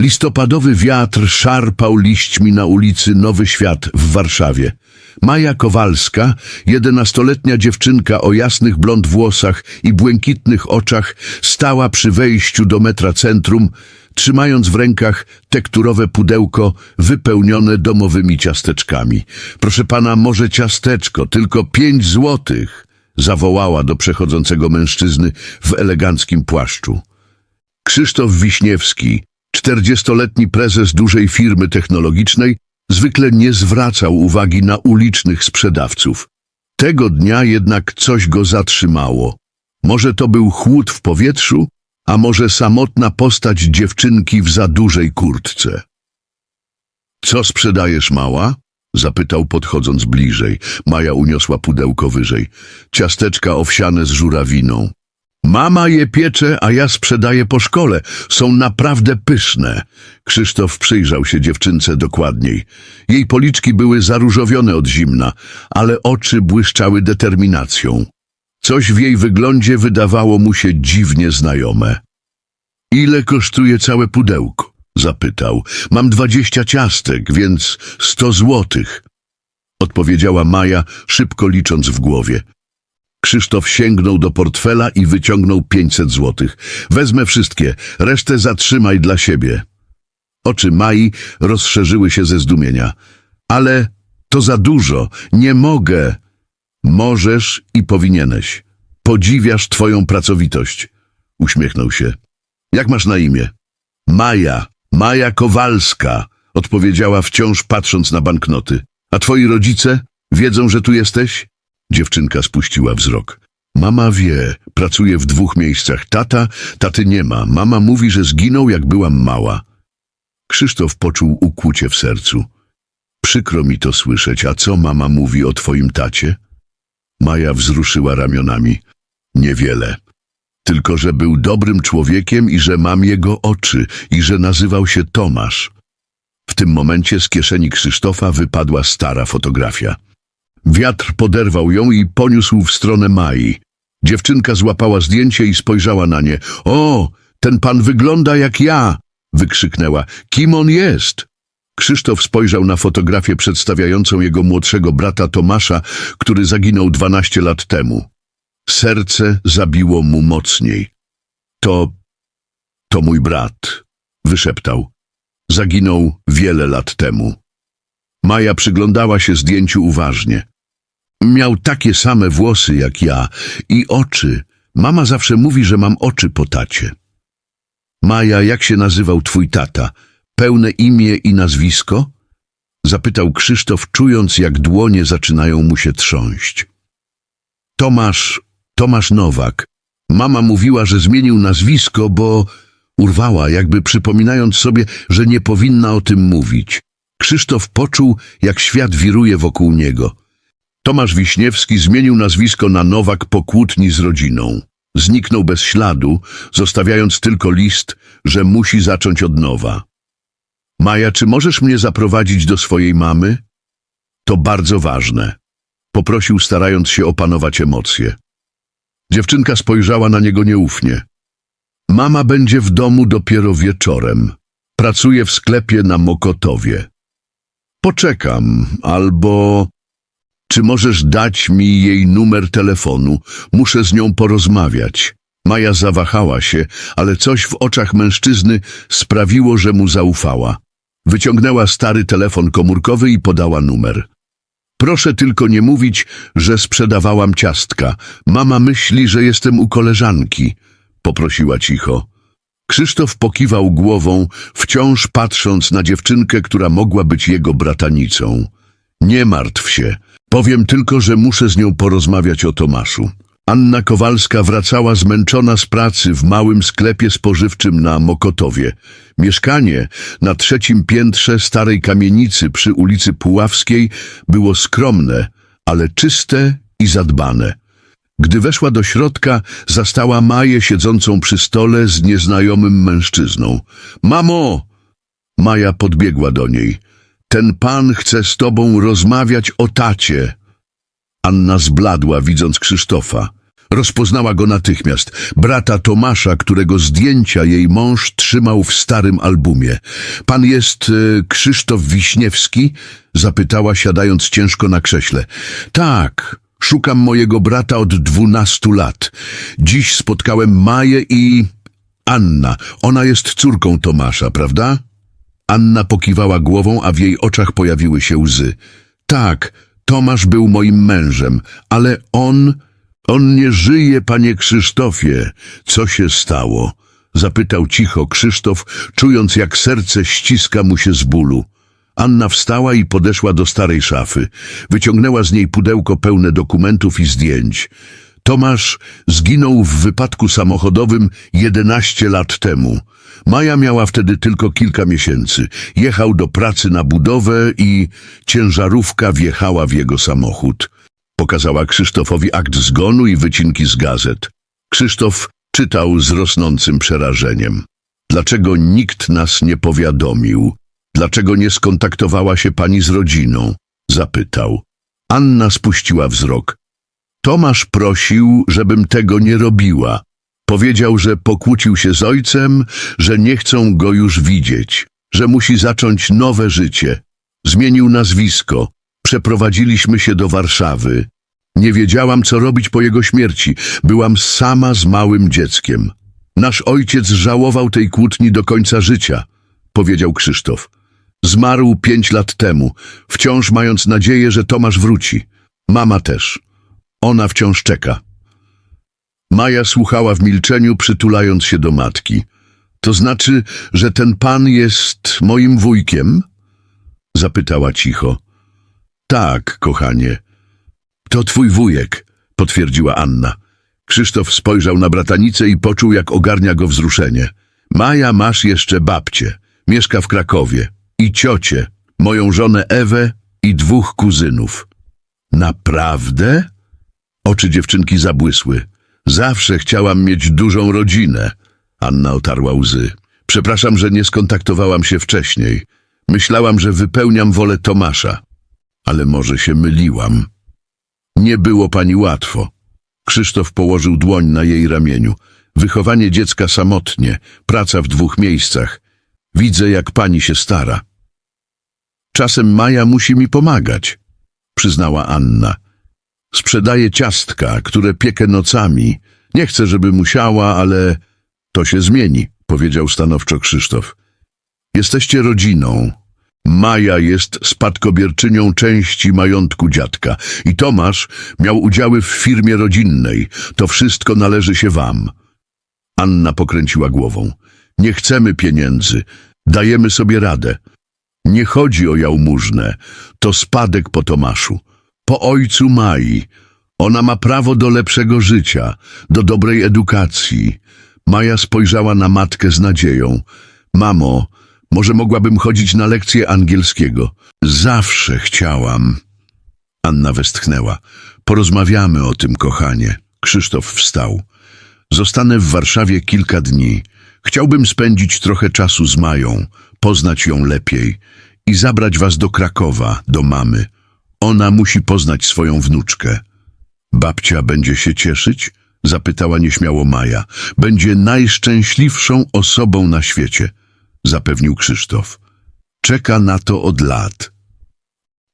Listopadowy wiatr szarpał liśćmi na ulicy Nowy Świat w Warszawie. Maja Kowalska, jedenastoletnia dziewczynka o jasnych blond włosach i błękitnych oczach, stała przy wejściu do metra centrum, trzymając w rękach tekturowe pudełko wypełnione domowymi ciasteczkami. Proszę pana, może ciasteczko, tylko pięć złotych, zawołała do przechodzącego mężczyzny w eleganckim płaszczu. Krzysztof Wiśniewski, czterdziestoletni prezes dużej firmy technologicznej, zwykle nie zwracał uwagi na ulicznych sprzedawców. Tego dnia jednak coś go zatrzymało. Może to był chłód w powietrzu, a może samotna postać dziewczynki w za dużej kurtce. Co sprzedajesz, mała? Zapytał podchodząc bliżej. Maja uniosła pudełko wyżej. Ciasteczka owsiane z żurawiną. Mama je piecze, a ja sprzedaję po szkole. Są naprawdę pyszne. Krzysztof przyjrzał się dziewczynce dokładniej. Jej policzki były zaróżowione od zimna, ale oczy błyszczały determinacją. Coś w jej wyglądzie wydawało mu się dziwnie znajome. Ile kosztuje całe pudełko? Zapytał. Mam dwadzieścia ciastek, więc sto złotych. Odpowiedziała Maja, szybko licząc w głowie. Krzysztof sięgnął do portfela i wyciągnął pięćset złotych. Wezmę wszystkie, resztę zatrzymaj dla siebie. Oczy Mai rozszerzyły się ze zdumienia. Ale to za dużo, nie mogę. Możesz i powinieneś. Podziwiasz twoją pracowitość. Uśmiechnął się. Jak masz na imię? Maja, Maja Kowalska, odpowiedziała wciąż patrząc na banknoty. A twoi rodzice wiedzą, że tu jesteś? Dziewczynka spuściła wzrok. Mama wie, pracuje w dwóch miejscach. Tata, taty nie ma. Mama mówi, że zginął, jak byłam mała. Krzysztof poczuł ukłucie w sercu. Przykro mi to słyszeć, a co mama mówi o twoim tacie? Maja wzruszyła ramionami. Niewiele. Tylko, że był dobrym człowiekiem i że mam jego oczy i że nazywał się Tomasz. W tym momencie z kieszeni Krzysztofa wypadła stara fotografia. Wiatr poderwał ją i poniósł w stronę Mai. Dziewczynka złapała zdjęcie i spojrzała na nie. O, ten pan wygląda jak ja! wykrzyknęła. Kim on jest? Krzysztof spojrzał na fotografię przedstawiającą jego młodszego brata Tomasza, który zaginął dwanaście lat temu. Serce zabiło mu mocniej. To... to mój brat, wyszeptał. Zaginął wiele lat temu. Maja przyglądała się zdjęciu uważnie. Miał takie same włosy jak ja i oczy. Mama zawsze mówi, że mam oczy po tacie. Maja, jak się nazywał twój tata? Pełne imię i nazwisko? Zapytał Krzysztof, czując jak dłonie zaczynają mu się trząść. Tomasz, Tomasz Nowak. Mama mówiła, że zmienił nazwisko, bo urwała, jakby przypominając sobie, że nie powinna o tym mówić. Krzysztof poczuł, jak świat wiruje wokół niego. Tomasz Wiśniewski zmienił nazwisko na Nowak po kłótni z rodziną. Zniknął bez śladu, zostawiając tylko list, że musi zacząć od nowa. Maja, czy możesz mnie zaprowadzić do swojej mamy? To bardzo ważne. Poprosił, starając się opanować emocje. Dziewczynka spojrzała na niego nieufnie. Mama będzie w domu dopiero wieczorem. Pracuje w sklepie na Mokotowie. Poczekam, albo... Czy możesz dać mi jej numer telefonu? Muszę z nią porozmawiać. Maja zawahała się, ale coś w oczach mężczyzny sprawiło, że mu zaufała. Wyciągnęła stary telefon komórkowy i podała numer. Proszę tylko nie mówić, że sprzedawałam ciastka. Mama myśli, że jestem u koleżanki, poprosiła cicho. Krzysztof pokiwał głową, wciąż patrząc na dziewczynkę, która mogła być jego bratanicą. Nie martw się. Powiem tylko, że muszę z nią porozmawiać o Tomaszu. Anna Kowalska wracała zmęczona z pracy w małym sklepie spożywczym na Mokotowie. Mieszkanie na trzecim piętrze starej kamienicy przy ulicy Puławskiej było skromne, ale czyste i zadbane. Gdy weszła do środka, zastała Maję siedzącą przy stole z nieznajomym mężczyzną. Mamo! Maja podbiegła do niej. Ten pan chce z tobą rozmawiać o tacie. Anna zbladła, widząc Krzysztofa. Rozpoznała go natychmiast. Brata Tomasza, którego zdjęcia jej mąż trzymał w starym albumie. Pan jest e, Krzysztof Wiśniewski? Zapytała, siadając ciężko na krześle. Tak, szukam mojego brata od dwunastu lat. Dziś spotkałem Maję i... Anna. Ona jest córką Tomasza, prawda? Anna pokiwała głową, a w jej oczach pojawiły się łzy. Tak, Tomasz był moim mężem, ale on... On nie żyje, panie Krzysztofie. Co się stało? Zapytał cicho Krzysztof, czując jak serce ściska mu się z bólu. Anna wstała i podeszła do starej szafy. Wyciągnęła z niej pudełko pełne dokumentów i zdjęć. Tomasz zginął w wypadku samochodowym 11 lat temu. Maja miała wtedy tylko kilka miesięcy. Jechał do pracy na budowę i ciężarówka wjechała w jego samochód. Pokazała Krzysztofowi akt zgonu i wycinki z gazet. Krzysztof czytał z rosnącym przerażeniem. Dlaczego nikt nas nie powiadomił? Dlaczego nie skontaktowała się pani z rodziną? Zapytał. Anna spuściła wzrok. Tomasz prosił, żebym tego nie robiła. Powiedział, że pokłócił się z ojcem, że nie chcą go już widzieć, że musi zacząć nowe życie. Zmienił nazwisko. Przeprowadziliśmy się do Warszawy. Nie wiedziałam, co robić po jego śmierci. Byłam sama z małym dzieckiem. Nasz ojciec żałował tej kłótni do końca życia, powiedział Krzysztof. Zmarł pięć lat temu, wciąż mając nadzieję, że Tomasz wróci. Mama też. Ona wciąż czeka. Maja słuchała w milczeniu, przytulając się do matki. To znaczy, że ten pan jest moim wujkiem? Zapytała cicho. Tak, kochanie. To twój wujek, potwierdziła Anna. Krzysztof spojrzał na bratanicę i poczuł, jak ogarnia go wzruszenie. Maja, masz jeszcze babcię. Mieszka w Krakowie. I ciocię, moją żonę Ewę i dwóch kuzynów. Naprawdę? Oczy dziewczynki zabłysły. Zawsze chciałam mieć dużą rodzinę. Anna otarła łzy. Przepraszam, że nie skontaktowałam się wcześniej. Myślałam, że wypełniam wolę Tomasza. Ale może się myliłam. Nie było pani łatwo. Krzysztof położył dłoń na jej ramieniu. Wychowanie dziecka samotnie, praca w dwóch miejscach. Widzę, jak pani się stara. Czasem Maja musi mi pomagać, przyznała Anna. Sprzedaje ciastka, które piekę nocami. Nie chcę, żeby musiała, ale to się zmieni, powiedział stanowczo Krzysztof. Jesteście rodziną. Maja jest spadkobierczynią części majątku dziadka i Tomasz miał udziały w firmie rodzinnej. To wszystko należy się wam. Anna pokręciła głową. Nie chcemy pieniędzy. Dajemy sobie radę. Nie chodzi o jałmużnę. To spadek po Tomaszu. Po ojcu Mai. Ona ma prawo do lepszego życia, do dobrej edukacji. Maja spojrzała na matkę z nadzieją. Mamo, może mogłabym chodzić na lekcje angielskiego. Zawsze chciałam. Anna westchnęła. Porozmawiamy o tym, kochanie. Krzysztof wstał. Zostanę w Warszawie kilka dni. Chciałbym spędzić trochę czasu z Mają, poznać ją lepiej i zabrać was do Krakowa, do mamy. Ona musi poznać swoją wnuczkę. Babcia będzie się cieszyć? Zapytała nieśmiało Maja. Będzie najszczęśliwszą osobą na świecie, zapewnił Krzysztof. Czeka na to od lat.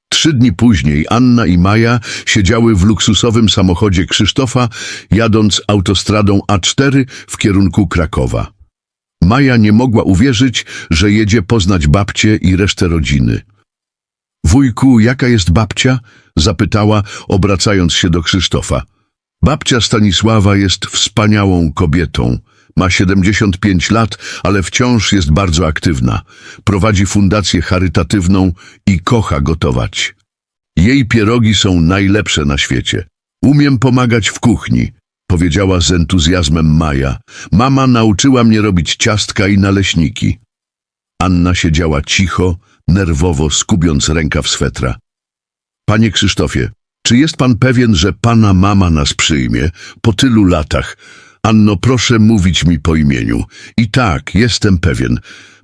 Trzy dni później Anna i Maja siedziały w luksusowym samochodzie Krzysztofa, jadąc autostradą A4 w kierunku Krakowa. Maja nie mogła uwierzyć, że jedzie poznać babcię i resztę rodziny. Wujku, jaka jest babcia? zapytała, obracając się do Krzysztofa. Babcia Stanisława jest wspaniałą kobietą. Ma 75 lat, ale wciąż jest bardzo aktywna. Prowadzi fundację charytatywną i kocha gotować. Jej pierogi są najlepsze na świecie. Umiem pomagać w kuchni, powiedziała z entuzjazmem Maja. Mama nauczyła mnie robić ciastka i naleśniki. Anna siedziała cicho, nerwowo skubiąc rękaw swetra. Panie Krzysztofie, czy jest pan pewien, że pana mama nas przyjmie po tylu latach? Anno, proszę mówić mi po imieniu. I tak, jestem pewien.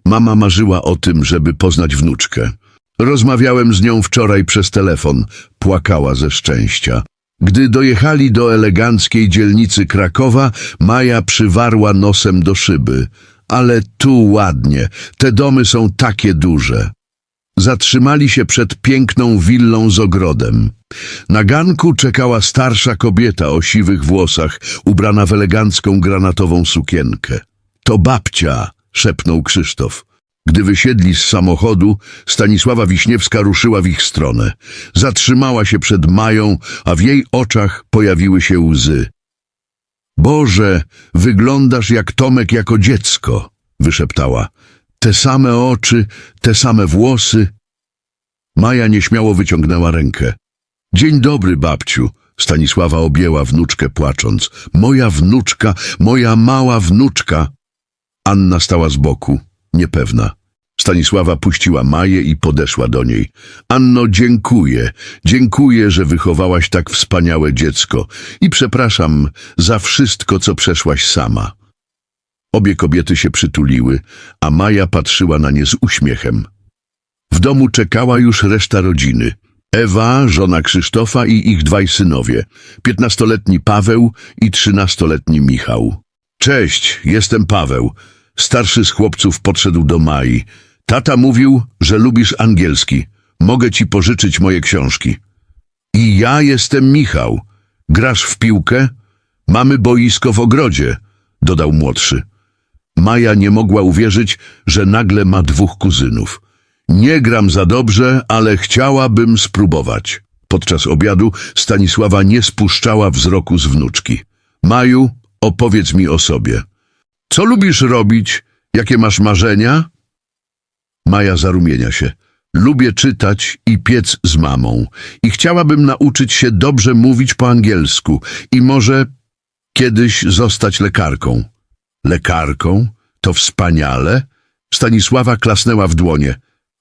Mama marzyła o tym, żeby poznać wnuczkę. Rozmawiałem z nią wczoraj przez telefon. Płakała ze szczęścia. Gdy dojechali do eleganckiej dzielnicy Krakowa, Maja przywarła nosem do szyby. Ale tu ładnie, te domy są takie duże. Zatrzymali się przed piękną willą z ogrodem. Na ganku czekała starsza kobieta o siwych włosach, ubrana w elegancką granatową sukienkę. To babcia, szepnął Krzysztof. Gdy wysiedli z samochodu, Stanisława Wiśniewska ruszyła w ich stronę. Zatrzymała się przed Mają, a w jej oczach pojawiły się łzy. Boże, wyglądasz jak Tomek jako dziecko, wyszeptała. Te same oczy, te same włosy. Maja nieśmiało wyciągnęła rękę. Dzień dobry, babciu. Stanisława objęła wnuczkę płacząc. Moja wnuczka, moja mała wnuczka. Anna stała z boku, niepewna. Stanisława puściła Maję i podeszła do niej. Anno, dziękuję. Dziękuję, że wychowałaś tak wspaniałe dziecko. I przepraszam za wszystko, co przeszłaś sama. Obie kobiety się przytuliły, a Maja patrzyła na nie z uśmiechem. W domu czekała już reszta rodziny. Ewa, żona Krzysztofa i ich dwaj synowie. Piętnastoletni Paweł i trzynastoletni Michał. Cześć, jestem Paweł. Starszy z chłopców podszedł do Mai. Tata mówił, że lubisz angielski. Mogę ci pożyczyć moje książki. I ja jestem Michał. Grasz w piłkę? Mamy boisko w ogrodzie, dodał młodszy. Maja nie mogła uwierzyć, że nagle ma dwóch kuzynów. Nie gram za dobrze, ale chciałabym spróbować. Podczas obiadu Stanisława nie spuszczała wzroku z wnuczki. Maju, opowiedz mi o sobie. Co lubisz robić? Jakie masz marzenia? Maja zarumienia się. Lubię czytać i piec z mamą. I chciałabym nauczyć się dobrze mówić po angielsku i może kiedyś zostać lekarką. Lekarką? To wspaniale. Stanisława klasnęła w dłonie.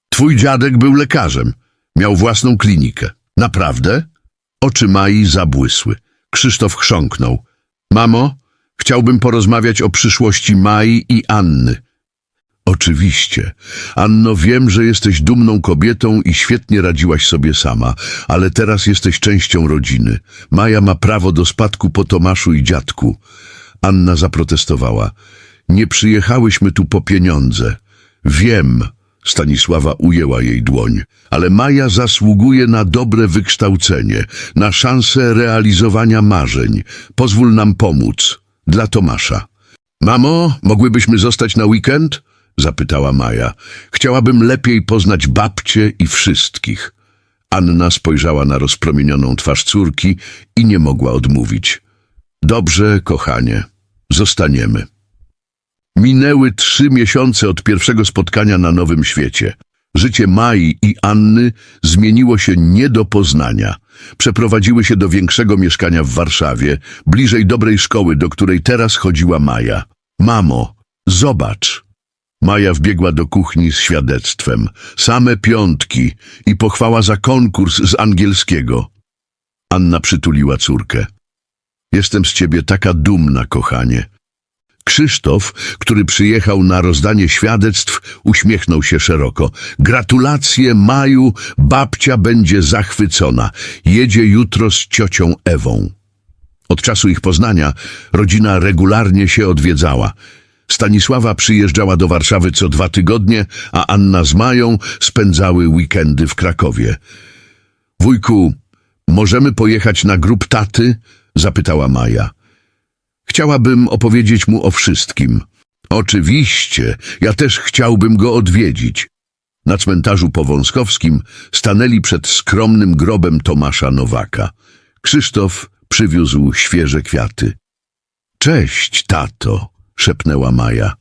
Twój dziadek był lekarzem. Miał własną klinikę. Naprawdę? Oczy Mai zabłysły. Krzysztof chrząknął. Mamo, chciałbym porozmawiać o przyszłości Mai i Anny. Oczywiście. Anno, wiem, że jesteś dumną kobietą i świetnie radziłaś sobie sama, ale teraz jesteś częścią rodziny. Maja ma prawo do spadku po Tomaszu i dziadku. Anna zaprotestowała. Nie przyjechałyśmy tu po pieniądze. Wiem, Stanisława ujęła jej dłoń, ale Maja zasługuje na dobre wykształcenie, na szansę realizowania marzeń. Pozwól nam pomóc. Dla Tomasza. Mamo, mogłybyśmy zostać na weekend? Zapytała Maja. Chciałabym lepiej poznać babcię i wszystkich. Anna spojrzała na rozpromienioną twarz córki i nie mogła odmówić. Dobrze, kochanie, zostaniemy. Minęły trzy miesiące od pierwszego spotkania na Nowym Świecie. Życie Mai i Anny zmieniło się nie do poznania. Przeprowadziły się do większego mieszkania w Warszawie, bliżej dobrej szkoły, do której teraz chodziła Maja. Mamo, zobacz. Maja wbiegła do kuchni z świadectwem. Same piątki i pochwała za konkurs z angielskiego. Anna przytuliła córkę. Jestem z ciebie taka dumna, kochanie. Krzysztof, który przyjechał na rozdanie świadectw, uśmiechnął się szeroko. Gratulacje, Maju, babcia będzie zachwycona. Jedzie jutro z ciocią Ewą. Od czasu ich poznania rodzina regularnie się odwiedzała. Stanisława przyjeżdżała do Warszawy co dwa tygodnie, a Anna z Mają spędzały weekendy w Krakowie. Wujku, możemy pojechać na grób taty? zapytała Maja. Chciałabym opowiedzieć mu o wszystkim. Oczywiście, ja też chciałbym go odwiedzić. Na cmentarzu powązkowskim stanęli przed skromnym grobem Tomasza Nowaka. Krzysztof przywiózł świeże kwiaty. Cześć, tato, szepnęła Maja.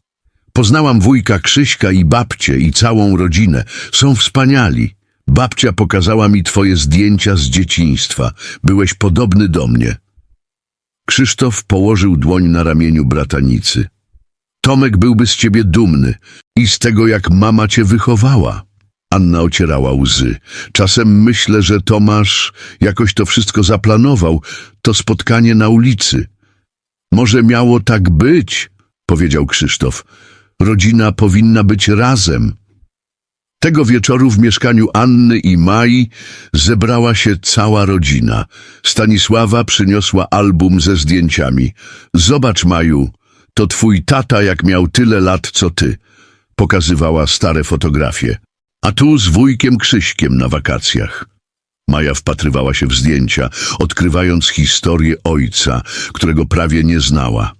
Poznałam wujka Krzyśka i babcię i całą rodzinę. Są wspaniali. Babcia pokazała mi twoje zdjęcia z dzieciństwa. Byłeś podobny do mnie. Krzysztof położył dłoń na ramieniu bratanicy. Tomek byłby z ciebie dumny i z tego, jak mama cię wychowała. Anna ocierała łzy. Czasem myślę, że Tomasz jakoś to wszystko zaplanował, to spotkanie na ulicy. Może miało tak być, powiedział Krzysztof. Rodzina powinna być razem. Tego wieczoru w mieszkaniu Anny i Mai zebrała się cała rodzina. Stanisława przyniosła album ze zdjęciami. Zobacz, Maju, to twój tata jak miał tyle lat co ty. Pokazywała stare fotografie. A tu z wujkiem Krzyśkiem na wakacjach. Maja wpatrywała się w zdjęcia, odkrywając historię ojca, którego prawie nie znała.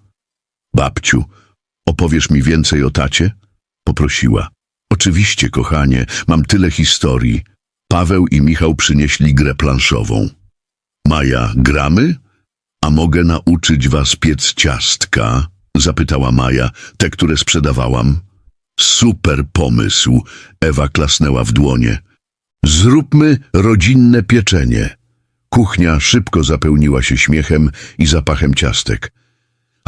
Babciu, opowiesz mi więcej o tacie? Poprosiła. Oczywiście, kochanie, mam tyle historii. Paweł i Michał przynieśli grę planszową. Maja, gramy? A mogę nauczyć was piec ciastka? Zapytała Maja, te, które sprzedawałam. Super pomysł, Ewa klasnęła w dłonie. Zróbmy rodzinne pieczenie. Kuchnia szybko zapełniła się śmiechem i zapachem ciastek.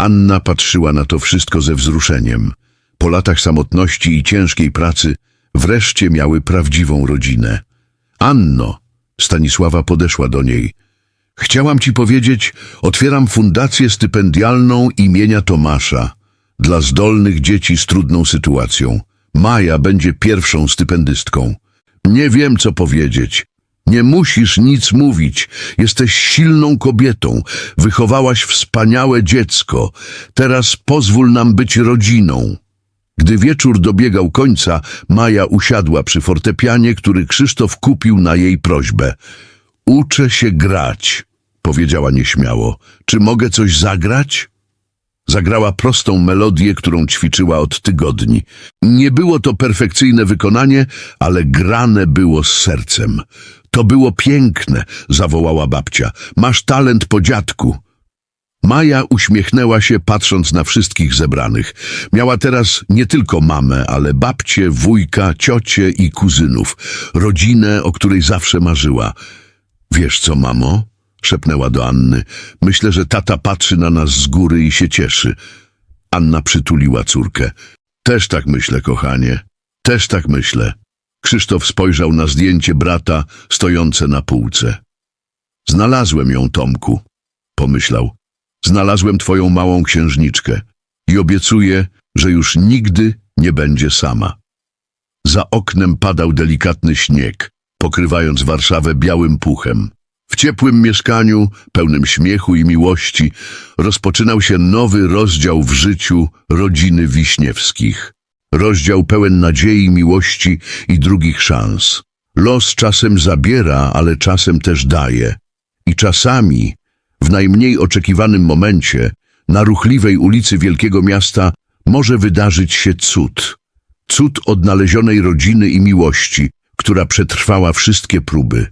Anna patrzyła na to wszystko ze wzruszeniem. Po latach samotności i ciężkiej pracy wreszcie miały prawdziwą rodzinę. Anno, Stanisława podeszła do niej. Chciałam ci powiedzieć, otwieram fundację stypendialną imienia Tomasza dla zdolnych dzieci z trudną sytuacją. Maja będzie pierwszą stypendystką. Nie wiem, co powiedzieć. Nie musisz nic mówić. Jesteś silną kobietą. Wychowałaś wspaniałe dziecko. Teraz pozwól nam być rodziną. Gdy wieczór dobiegał końca, Maja usiadła przy fortepianie, który Krzysztof kupił na jej prośbę. Uczę się grać, powiedziała nieśmiało. Czy mogę coś zagrać? Zagrała prostą melodię, którą ćwiczyła od tygodni. Nie było to perfekcyjne wykonanie, ale grane było z sercem. To było piękne, zawołała babcia. Masz talent po dziadku. Maja uśmiechnęła się, patrząc na wszystkich zebranych. Miała teraz nie tylko mamę, ale babcię, wujka, ciocie i kuzynów. Rodzinę, o której zawsze marzyła. Wiesz co, mamo? szepnęła do Anny. Myślę, że tata patrzy na nas z góry i się cieszy. Anna przytuliła córkę. Też tak myślę, kochanie. Też tak myślę. Krzysztof spojrzał na zdjęcie brata stojące na półce. Znalazłem ją, Tomku, pomyślał. Znalazłem twoją małą księżniczkę i obiecuję, że już nigdy nie będzie sama. Za oknem padał delikatny śnieg, pokrywając Warszawę białym puchem. W ciepłym mieszkaniu, pełnym śmiechu i miłości, rozpoczynał się nowy rozdział w życiu rodziny Wiśniewskich. Rozdział pełen nadziei, miłości i drugich szans. Los czasem zabiera, ale czasem też daje. I czasami, w najmniej oczekiwanym momencie, na ruchliwej ulicy wielkiego miasta może wydarzyć się cud. Cud odnalezionej rodziny i miłości, która przetrwała wszystkie próby.